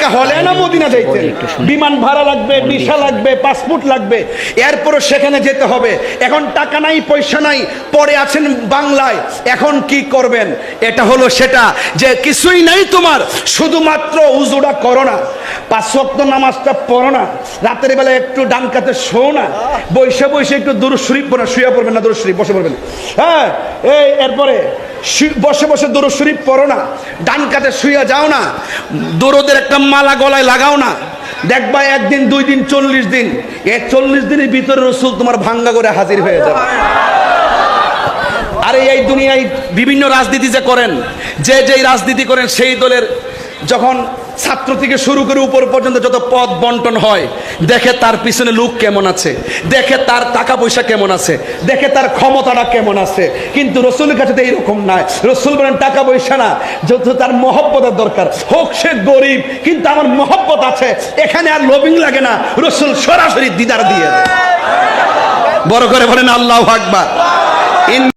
টাকা হলে না মদিনা যাইতেন বিমান ভাড়া লাগবে ভিসা লাগবে পাসপোর্ট লাগবে এরপরও সেখানে যেতে হবে। এখন টাকা নাই পয়সা নাই পরে আছেন বাংলায়। এখন কি করবেন? এটা হলো সেটা যে কিছুই নাই তোমার শুধুমাত্র উজুটা করো না পাঁচ ওয়াক্ত নামাজটা পড়ো না রাতের বেলা একটু ডান কাতে শো না বসে বসে একটু দূর শরীফ পড়ো শুয়ে পড়বেন না দূর শরীফ বসে পড়বেন হ্যাঁ এই এরপরে বসে বসে দূর শরীফ পড়ো না, ডান কাতে শুয়ে যাও না, দরদের একটা মালা গলায় লাগাও না, দেখবা একদিন, দুই দিন, চল্লিশ দিন, এ চল্লিশ দিনের ভিতরে রসুল তোমার ভাঙ্গা করে হাজির হয়ে যাবে। আরে এই দুনিয়ায় বিভিন্ন রাজনীতি যে করেন, যে যেই রাজনীতি করেন, সেই দলের যখন ছাত্র থেকে শুরু করে উপর পর্যন্ত যত পদ বন্টন হয়, দেখে তার পিছনে লোক কেমন আছে, দেখে তার টাকা পয়সা কেমন আছে, দেখে তার ক্ষমতাটা কেমন আছে। কিন্তু রসুলের কাছে তো এইরকম নাই। রসুল বলেন, টাকা পয়সা না, যত তার মহব্বতের দরকার। হোক সে গরিব, কিন্তু আমার মহব্বত আছে। এখানে আর লবিং লাগে না। রসুল সরাসরি দিদার দিয়ে দেয়। বড় করে বলেন, আল্লাহ আকবার। ইন